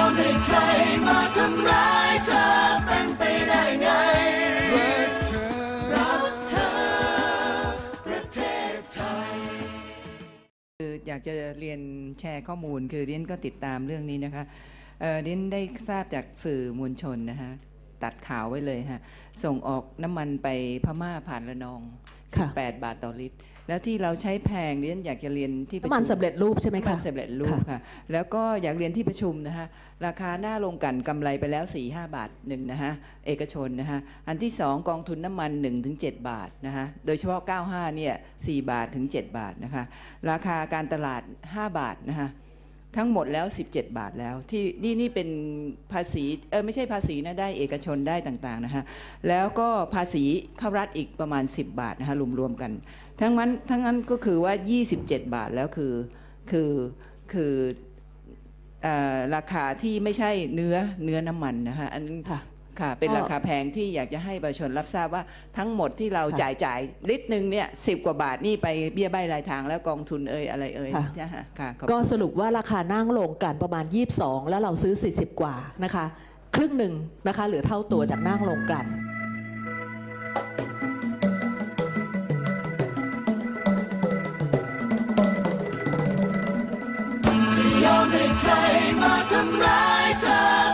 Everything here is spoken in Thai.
อมให้ใครมาทำร้ายเธอเป็นไปได้ไงรักเธอรักเธอประเทศไทยคืออยากจะเรียนแชร์ข้อมูลคือเรียนก็ติดตามเรื่องนี้นะคะเอ่อเรียนได้ทราบจากสื่อมวลชนนะคะ ตัดข่าวไว้เลยฮะส่งออกน้ำมันไปพม่าผ่านระนองค่ะ 18 บาทต่อลิตร แล้วที่เราใช้แพงเรียนอยากจะเรียนที่ประน้ำมันชุมสำเร็จรูปใช่ไหมน้ำคะมันสำเร็จรูปค่ะค่ะ แล้วก็อยากเรียนที่ประชุมนะคะราคาหน้าลงกลันกำไรไปแล้ว 4 5 บาทหนึ่งนะคะเอกชนนะคะอันที่ 2 กองทุนน้ำมัน 1-7 บาทนะคะโดยเฉพาะ 95เนี่ย4บาทถึง 7 บาทนะคะราคาการตลาด 5 บาทนะคะ ทั้งหมดแล้ว 17 บาทแล้ว ที่นี่นี่เป็นภาษีเออไม่ใช่ภาษีนะได้เอกชนได้ต่างๆนะฮะแล้วก็ภาษีเข้ารัฐอีกประมาณ 10 บาทนะคะรวมๆกัน ทั้งนั้นทั้งนั้นก็คือว่า 27 บาทแล้วคือคือคือออราคาที่ไม่ใช่เนื้อเนื้อน้ำมันนะคะอันนั้น ค่ะค่ะ เป็นก็ราคาแพงที่อยากจะให้ประชาชนรับทราบว่าทั้งหมดที่เราค่ะจ่ายจ่ายลิตรหนึ่งเนี่ยสิบกว่าบาทนี่ไปเบี้ยใบรายทางแล้วกองทุนเอ่ยอะไรเอ่ยค่ะใช่ค่ะค่ะขอบก็สรุปว่าราคานั่งลงกลั่นประมาณ 22 แล้วเราซื้อ 40 กว่านะคะ ครึ่งหนึ่งนะคะเหลือเท่าตัวจากนั่งลงกลั่นจะยอมให้ใครมาทำร้ายเธอ